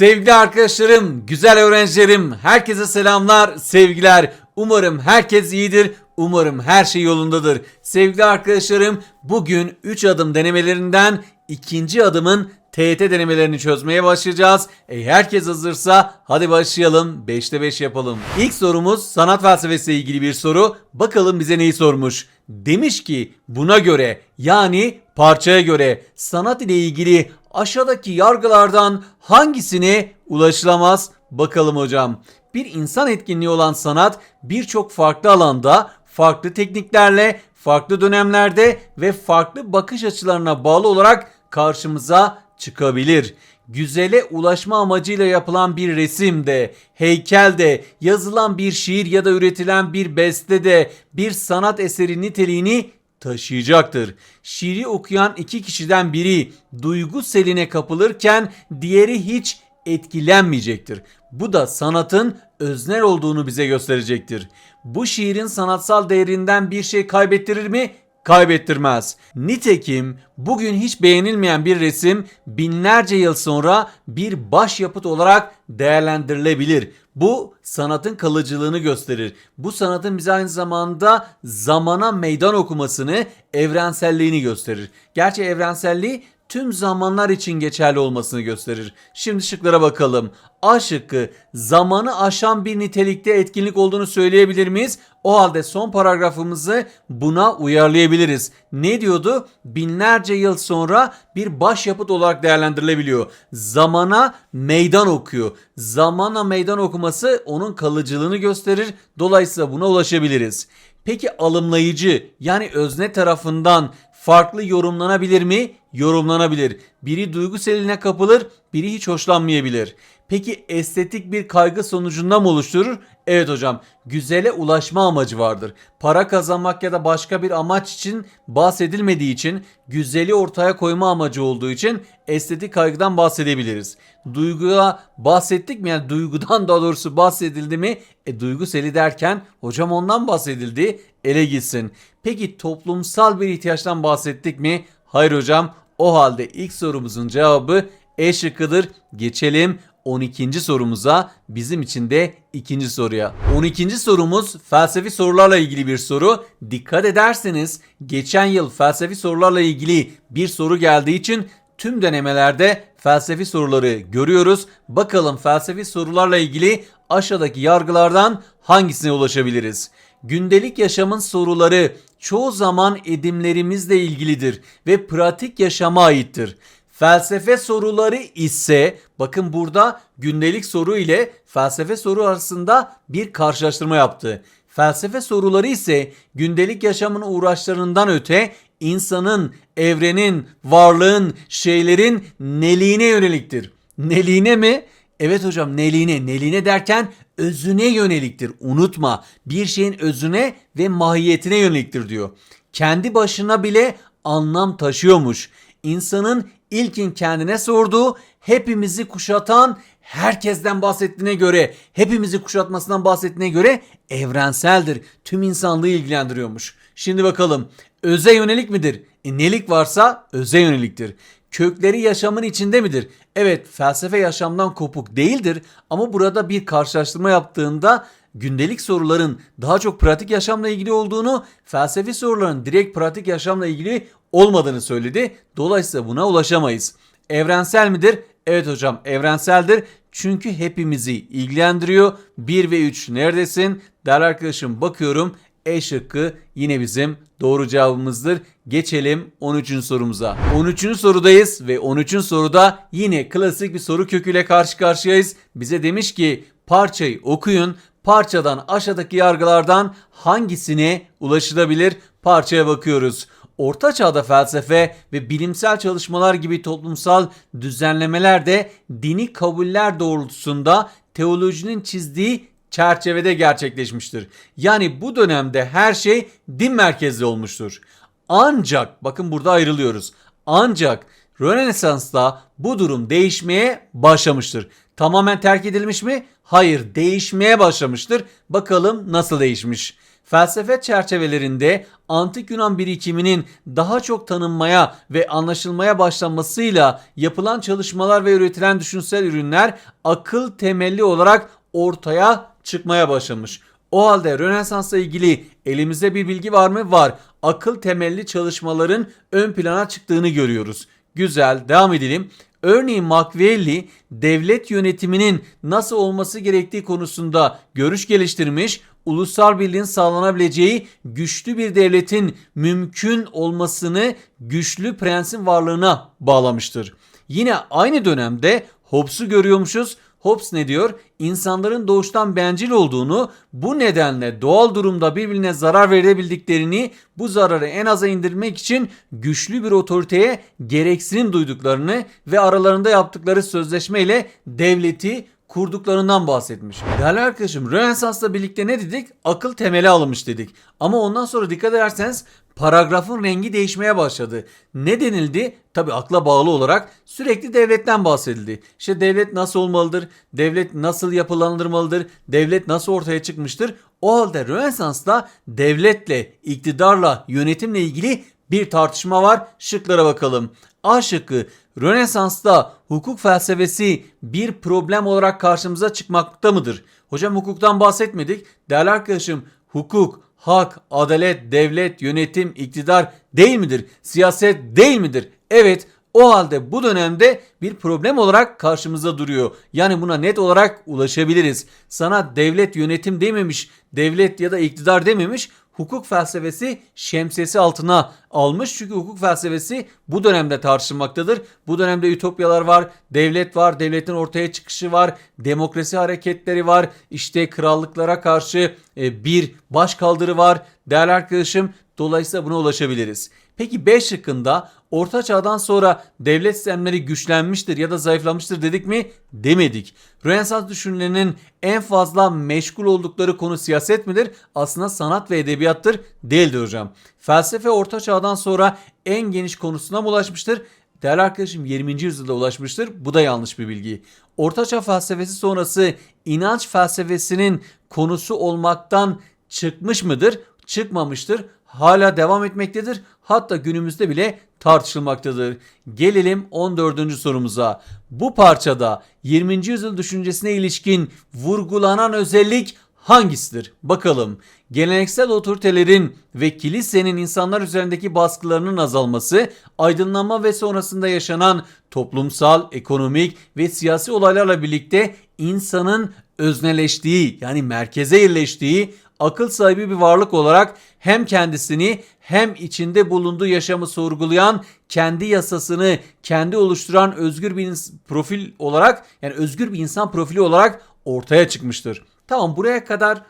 Sevgili arkadaşlarım, güzel öğrencilerim, herkese selamlar, sevgiler. Umarım herkes iyidir. Umarım her şey yolundadır. Sevgili arkadaşlarım, bugün 3 adım denemelerinden ikinci adımın TET denemelerini çözmeye başlayacağız. E herkes hazırsa hadi başlayalım. 5'te 5 yapalım. İlk sorumuz sanat felsefesiyle ilgili bir soru. Bakalım bize neyi sormuş? Demiş ki buna göre yani parçaya göre sanat ile ilgili aşağıdaki yargılardan hangisine ulaşılamaz? Bakalım hocam. Bir insan etkinliği olan sanat birçok farklı alanda, farklı tekniklerle, farklı dönemlerde ve farklı bakış açılarına bağlı olarak karşımıza çıkabilir. Güzele ulaşma amacıyla yapılan bir resimde, heykelde, yazılan bir şiir ya da üretilen bir bestede bir sanat eseri niteliğini taşıyacaktır. Şiiri okuyan iki kişiden biri duygu seline kapılırken diğeri hiç etkilenmeyecektir. Bu da sanatın öznel olduğunu bize gösterecektir. Bu şiirin sanatsal değerinden bir şey kaybettirir mi? Kaybettirmez. Nitekim bugün hiç beğenilmeyen bir resim binlerce yıl sonra bir başyapıt olarak değerlendirilebilir. Bu sanatın kalıcılığını gösterir. Bu sanatın bize aynı zamanda zamana meydan okumasını, evrenselliğini gösterir. Gerçi evrenselliği tüm zamanlar için geçerli olmasını gösterir. Şimdi şıklara bakalım. A şıkkı zamanı aşan bir nitelikte etkinlik olduğunu söyleyebilir miyiz? O halde son paragrafımızı buna uyarlayabiliriz. Ne diyordu? Binlerce yıl sonra bir başyapıt olarak değerlendirilebiliyor. Zamana meydan okuyor. Zamana meydan okuması onun kalıcılığını gösterir. Dolayısıyla buna ulaşabiliriz. Peki alımlayıcı yani özne tarafından farklı yorumlanabilir mi? Yorumlanabilir. Biri duygu seline kapılır, biri hiç hoşlanmayabilir. Peki estetik bir kaygı sonucunda mı oluşturur? Evet hocam, güzele ulaşma amacı vardır. Para kazanmak ya da başka bir amaç için bahsedilmediği için, güzeli ortaya koyma amacı olduğu için estetik kaygıdan bahsedebiliriz. Duyguya bahsettik mi? Yani duygudan daha doğrusu bahsedildi mi? E duygu seli derken hocam ondan bahsedildi. Ele gitsin. Peki toplumsal bir ihtiyaçtan bahsettik mi? Hayır hocam. O halde ilk sorumuzun cevabı E şıkkıdır. Geçelim 12. sorumuza bizim için de ikinci soruya. 12. sorumuz felsefi sorularla ilgili bir soru. Dikkat ederseniz geçen yıl felsefi sorularla ilgili bir soru geldiği için tüm denemelerde felsefi soruları görüyoruz. Bakalım felsefi sorularla ilgili aşağıdaki yargılardan hangisine ulaşabiliriz? Gündelik yaşamın soruları çoğu zaman edimlerimizle ilgilidir ve pratik yaşama aittir. Felsefe soruları ise bakın burada gündelik soru ile felsefe soru arasında bir karşılaştırma yaptı. Felsefe soruları ise gündelik yaşamın uğraşlarından öte insanın, evrenin, varlığın, şeylerin neliğine yöneliktir. Neliğine mi? Evet hocam neliğine. Neliğine derken özüne yöneliktir. Unutma bir şeyin özüne ve mahiyetine yöneliktir diyor. Kendi başına bile anlam taşıyormuş. İnsanın ilkin kendine sorduğu, hepimizi kuşatan, herkesten bahsettiğine göre, hepimizi kuşatmasından bahsettiğine göre evrenseldir. Tüm insanlığı ilgilendiriyormuş. Şimdi bakalım öze yönelik midir? E, nelik varsa öze yöneliktir. Kökleri yaşamın içinde midir? Evet felsefe yaşamdan kopuk değildir ama burada bir karşılaştırma yaptığında gündelik soruların daha çok pratik yaşamla ilgili olduğunu, felsefi soruların direkt pratik yaşamla ilgili olmadığını söyledi. Dolayısıyla buna ulaşamayız. Evrensel midir? Evet hocam evrenseldir. Çünkü hepimizi ilgilendiriyor. 1 ve 3 neredesin? Değerli arkadaşım bakıyorum. E şıkkı yine bizim doğru cevabımızdır. Geçelim 13. sorumuza. 13. sorudayız ve 13. soruda yine klasik bir soru köküyle karşı karşıyayız. Bize demiş ki parçayı okuyun. Parçadan aşağıdaki yargılardan hangisine ulaşılabilir? Parçaya bakıyoruz. Orta çağda felsefe ve bilimsel çalışmalar gibi toplumsal düzenlemeler de dini kabuller doğrultusunda teolojinin çizdiği çerçevede gerçekleşmiştir. Yani bu dönemde her şey din merkezli olmuştur. Ancak bakın burada ayrılıyoruz. Ancak Rönesans'ta bu durum değişmeye başlamıştır. Tamamen terk edilmiş mi? Hayır, değişmeye başlamıştır. Bakalım nasıl değişmiş? felsefe çerçevelerinde antik Yunan birikiminin daha çok tanınmaya ve anlaşılmaya başlanmasıyla yapılan çalışmalar ve üretilen düşünsel ürünler akıl temelli olarak ortaya çıkmaya başlamış. O halde Rönesans'la ilgili elimizde bir bilgi var mı? Var. Akıl temelli çalışmaların ön plana çıktığını görüyoruz. Güzel, devam edelim. Örneğin Machiavelli devlet yönetiminin nasıl olması gerektiği konusunda görüş geliştirmiş, ulusal birliğin sağlanabileceği güçlü bir devletin mümkün olmasını güçlü prensin varlığına bağlamıştır. Yine aynı dönemde Hobbes'u görüyormuşuz. Hobbes ne diyor? İnsanların doğuştan bencil olduğunu, bu nedenle doğal durumda birbirine zarar verebildiklerini, bu zararı en aza indirmek için güçlü bir otoriteye gereksinim duyduklarını ve aralarında yaptıkları sözleşmeyle devleti kurduklarından bahsetmiş. Değerli arkadaşım Rönesans'la birlikte ne dedik? Akıl temeli alınmış dedik. Ama ondan sonra dikkat ederseniz paragrafın rengi değişmeye başladı. Ne denildi? Tabi akla bağlı olarak sürekli devletten bahsedildi. İşte devlet nasıl olmalıdır? Devlet nasıl yapılandırmalıdır? Devlet nasıl ortaya çıkmıştır? O halde Rönesans'ta devletle, iktidarla, yönetimle ilgili bir tartışma var. Şıklara bakalım. A şıkkı Rönesans'ta hukuk felsefesi bir problem olarak karşımıza çıkmakta mıdır? Hocam hukuktan bahsetmedik. Değerli arkadaşım hukuk, hak, adalet, devlet, yönetim, iktidar değil midir? Siyaset değil midir? Evet o halde bu dönemde bir problem olarak karşımıza duruyor. Yani buna net olarak ulaşabiliriz. Sana devlet yönetim dememiş, devlet ya da iktidar dememiş hukuk felsefesi şemsiyesi altına almış. Çünkü hukuk felsefesi bu dönemde tartışılmaktadır. Bu dönemde ütopyalar var, devlet var, devletin ortaya çıkışı var, demokrasi hareketleri var, işte krallıklara karşı e, bir baş kaldırı var. Değerli arkadaşım dolayısıyla buna ulaşabiliriz. Peki B şıkkında Orta Çağ'dan sonra devlet sistemleri güçlenmiştir ya da zayıflamıştır dedik mi? Demedik. Rönesans düşünürlerinin en fazla meşgul oldukları konu siyaset midir? Aslında sanat ve edebiyattır. Değildir hocam. Felsefe Orta Çağ'dan sonra en geniş konusuna mı ulaşmıştır? Değerli arkadaşım 20. yüzyılda ulaşmıştır. Bu da yanlış bir bilgi. Ortaçağ felsefesi sonrası inanç felsefesinin konusu olmaktan çıkmış mıdır? Çıkmamıştır. Hala devam etmektedir. Hatta günümüzde bile tartışılmaktadır. Gelelim 14. sorumuza. Bu parçada 20. yüzyıl düşüncesine ilişkin vurgulanan özellik hangisidir? Bakalım. Geleneksel otoritelerin ve kilisenin insanlar üzerindeki baskılarının azalması, aydınlanma ve sonrasında yaşanan toplumsal, ekonomik ve siyasi olaylarla birlikte insanın özneleştiği yani merkeze yerleştiği akıl sahibi bir varlık olarak hem kendisini hem içinde bulunduğu yaşamı sorgulayan, kendi yasasını kendi oluşturan özgür bir profil olarak yani özgür bir insan profili olarak ortaya çıkmıştır. Tamam buraya kadar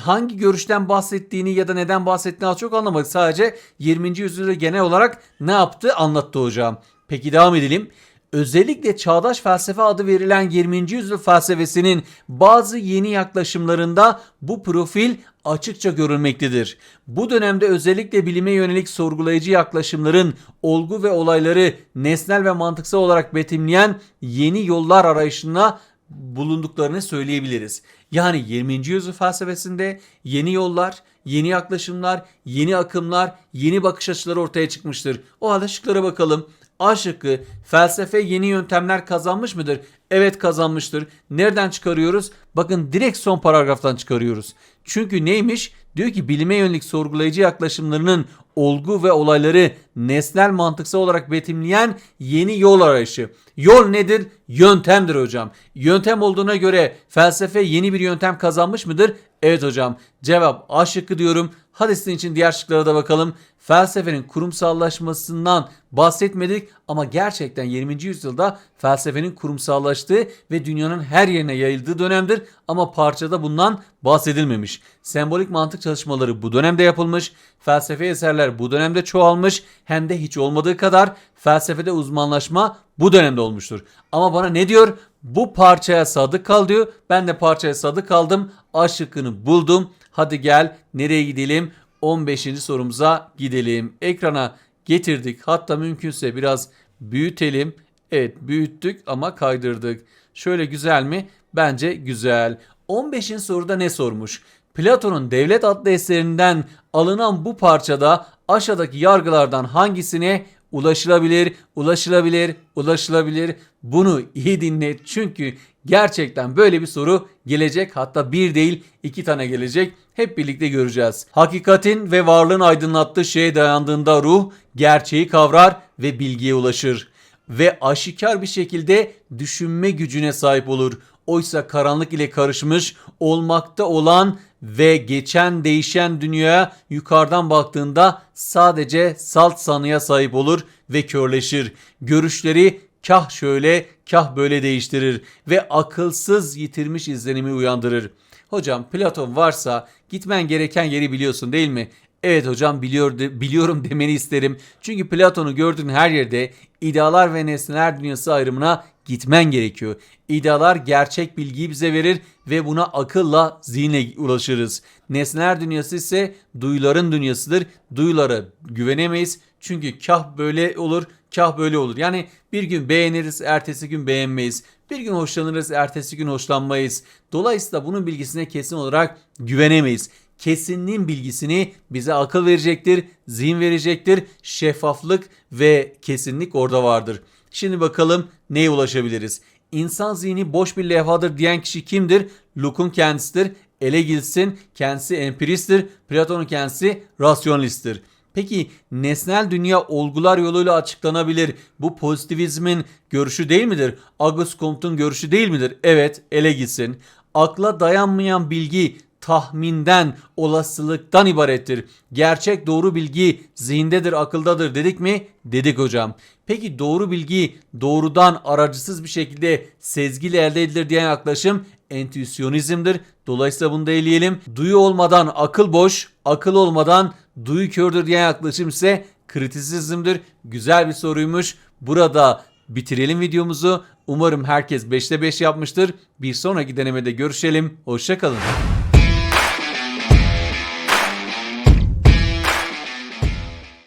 hangi görüşten bahsettiğini ya da neden bahsettiğini az çok anlamadık. Sadece 20. yüzyılda genel olarak ne yaptı anlattı hocam. Peki devam edelim. Özellikle çağdaş felsefe adı verilen 20. yüzyıl felsefesinin bazı yeni yaklaşımlarında bu profil açıkça görülmektedir. Bu dönemde özellikle bilime yönelik sorgulayıcı yaklaşımların olgu ve olayları nesnel ve mantıksal olarak betimleyen yeni yollar arayışına bulunduklarını söyleyebiliriz. Yani 20. yüzyıl felsefesinde yeni yollar, yeni yaklaşımlar, yeni akımlar, yeni bakış açıları ortaya çıkmıştır. O halde şıklara bakalım. A şıkkı felsefe yeni yöntemler kazanmış mıdır? Evet kazanmıştır. Nereden çıkarıyoruz? Bakın direkt son paragraftan çıkarıyoruz. Çünkü neymiş? Diyor ki bilime yönelik sorgulayıcı yaklaşımlarının olgu ve olayları nesnel mantıksal olarak betimleyen yeni yol arayışı. Yol nedir? Yöntemdir hocam. Yöntem olduğuna göre felsefe yeni bir yöntem kazanmış mıdır? Evet hocam. Cevap A şıkkı diyorum. Hadi için diğer şıklara da bakalım. Felsefenin kurumsallaşmasından bahsetmedik ama gerçekten 20. yüzyılda felsefenin kurumsallaştığı ve dünyanın her yerine yayıldığı dönemdir ama parçada bundan bahsedilmemiş. Sembolik mantık çalışmaları bu dönemde yapılmış, felsefe eserler bu dönemde çoğalmış hem de hiç olmadığı kadar felsefede uzmanlaşma bu dönemde olmuştur. Ama bana ne diyor? Bu parçaya sadık kal diyor. Ben de parçaya sadık kaldım. A şıkkını buldum. Hadi gel nereye gidelim? 15. sorumuza gidelim. Ekrana getirdik. Hatta mümkünse biraz büyütelim. Evet büyüttük ama kaydırdık. Şöyle güzel mi? Bence güzel. 15. soruda ne sormuş? Platon'un Devlet adlı eserinden alınan bu parçada aşağıdaki yargılardan hangisine ulaşılabilir, ulaşılabilir, ulaşılabilir? Bunu iyi dinle çünkü gerçekten böyle bir soru gelecek. Hatta bir değil iki tane gelecek. Hep birlikte göreceğiz. Hakikatin ve varlığın aydınlattığı şeye dayandığında ruh gerçeği kavrar ve bilgiye ulaşır. Ve aşikar bir şekilde düşünme gücüne sahip olur. Oysa karanlık ile karışmış olmakta olan ve geçen değişen dünyaya yukarıdan baktığında sadece salt sanıya sahip olur ve körleşir. Görüşleri kah şöyle kah böyle değiştirir ve akılsız yitirmiş izlenimi uyandırır. Hocam Platon varsa gitmen gereken yeri biliyorsun değil mi? Evet hocam biliyor de- biliyorum demeni isterim. Çünkü Platon'u gördüğün her yerde idealar ve nesneler dünyası ayrımına gitmen gerekiyor. İdealar gerçek bilgiyi bize verir ve buna akılla, zihinle ulaşırız. Nesneler dünyası ise duyuların dünyasıdır. Duyulara güvenemeyiz. Çünkü kah böyle olur, kah böyle olur. Yani bir gün beğeniriz, ertesi gün beğenmeyiz. Bir gün hoşlanırız, ertesi gün hoşlanmayız. Dolayısıyla bunun bilgisine kesin olarak güvenemeyiz. Kesinliğin bilgisini bize akıl verecektir, zihin verecektir. Şeffaflık ve kesinlik orada vardır. Şimdi bakalım neye ulaşabiliriz? İnsan zihni boş bir levhadır diyen kişi kimdir? Luke'un kendisidir. Elegils'in kendisi empiristtir. Platon'un kendisi rasyonalisttir. Peki nesnel dünya olgular yoluyla açıklanabilir. Bu pozitivizmin görüşü değil midir? Auguste Comte'un görüşü değil midir? Evet, ele gitsin. Akla dayanmayan bilgi tahminden, olasılıktan ibarettir. Gerçek doğru bilgi zihindedir, akıldadır dedik mi? Dedik hocam. Peki doğru bilgi doğrudan aracısız bir şekilde sezgiyle elde edilir diyen yaklaşım entüisyonizmdir. Dolayısıyla bunu da eleyelim. Duyu olmadan akıl boş, akıl olmadan duyu kördür diyen yaklaşım ise kritisizmdir. Güzel bir soruymuş. Burada bitirelim videomuzu. Umarım herkes 5'te 5 yapmıştır. Bir sonraki denemede görüşelim. Hoşçakalın.